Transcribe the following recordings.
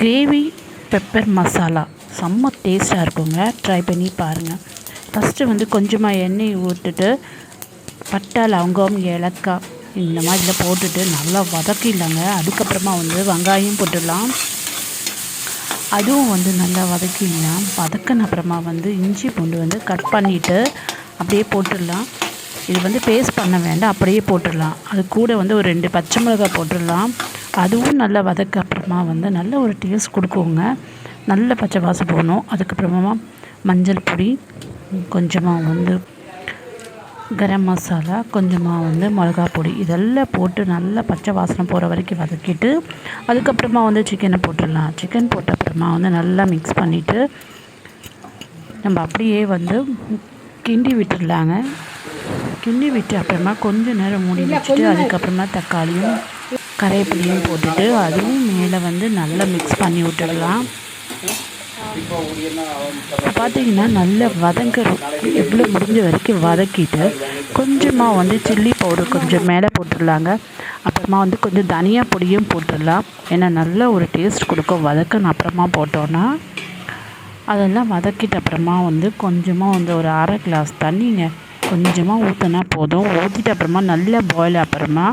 Gravy pepper masala செம்ம டேஸ்ட்டாக இருக்குங்க. ட்ரை பண்ணி பாருங்கள் ஃபஸ்ட்டு வந்து கொஞ்சமாக எண்ணெய் ஊற்றுட்டு பட்டை லவங்கம் ஏலக்காய் இந்த மாதிரிலாம் போட்டுட்டு நல்லா வதக்கிடலாங்க. அதுக்கப்புறமா வந்து வெங்காயம் போட்டுடலாம். அதுவும் வந்து நல்லா வதக்கிடலாம். வதக்கின அப்புறமா வந்து இஞ்சி பூண்டு வந்து கட் பண்ணிவிட்டு அப்படியே போட்டுடலாம். இது வந்து பேஸ்ட் பண்ண வேண்டாம் அப்படியே போட்டுடலாம். அது கூட வந்து ஒரு ரெண்டு பச்சை மிளகாய் போட்டுடலாம். அதுவும் நல்லா வதக்க அப்புறமா வந்து நல்ல ஒரு டேஸ்ட் கொடுக்குங்க. நல்ல பச்சை வாசம் போகணும் அதுக்கப்புறமா மஞ்சள் பொடி கொஞ்சமாக வந்து கரம் மசாலா கொஞ்சமாக வந்து மிளகா பொடி இதெல்லாம் போட்டு நல்லா பச்சை வாசனை போகிற வரைக்கும் வதக்கிட்டு அதுக்கப்புறமா வந்து சிக்கனை போட்டுடலாம். சிக்கன் போட்ட அப்புறமா வந்து நல்லா மிக்ஸ் பண்ணிவிட்டு நம்ம அப்படியே வந்து கிண்டி விட்டுடலாங்க. கிண்டி விட்டு அப்புறமா கொஞ்ச நேரம் மூடி வச்சுட்டு அதுக்கப்புறமா தக்காளியும் கரையப்பிலையும் போட்டுட்டு அதுவும் மேலே வந்து நல்லா மிக்ஸ் பண்ணி விட்டுடலாம். இப்போ பார்த்தீங்கன்னா நல்லா வதங்குறோம் எவ்வளோ முடிஞ்ச வரைக்கும் வதக்கிட்டு கொஞ்சமாக வந்து சில்லி பவுடர் கொஞ்சம் மேலே போட்டுடலாங்க. அப்புறமா வந்து கொஞ்சம் தனியா பொடியும் போட்டுடலாம். ஏன்னா நல்ல ஒரு டேஸ்ட் கொடுக்கும். வதக்கின அப்புறமா போட்டோன்னா அதெல்லாம் வதக்கிட்ட அப்புறமா வந்து கொஞ்சமாக வந்து ஒரு அரை கிளாஸ் தண்ணிங்க கொஞ்சமாக ஊற்றினா போதும். ஊற்றிட்ட அப்புறமா நல்லா பாயில் அப்புறமா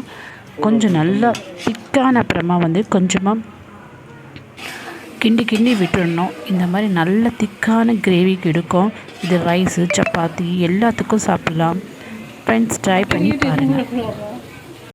கொஞ்சம் நல்லா திக்கான அப்புறமா வந்து கொஞ்சமாக கிண்டி கிண்டி விட்டுடணும். இந்த மாதிரி நல்ல திக்கான கிரேவி கிடைக்கும் இது ரைஸு சப்பாத்தி எல்லாத்துக்கும் சாப்பிட்லாம். ஃப்ரெண்ட்ஸ் ட்ரை பண்ணி பாருங்கள்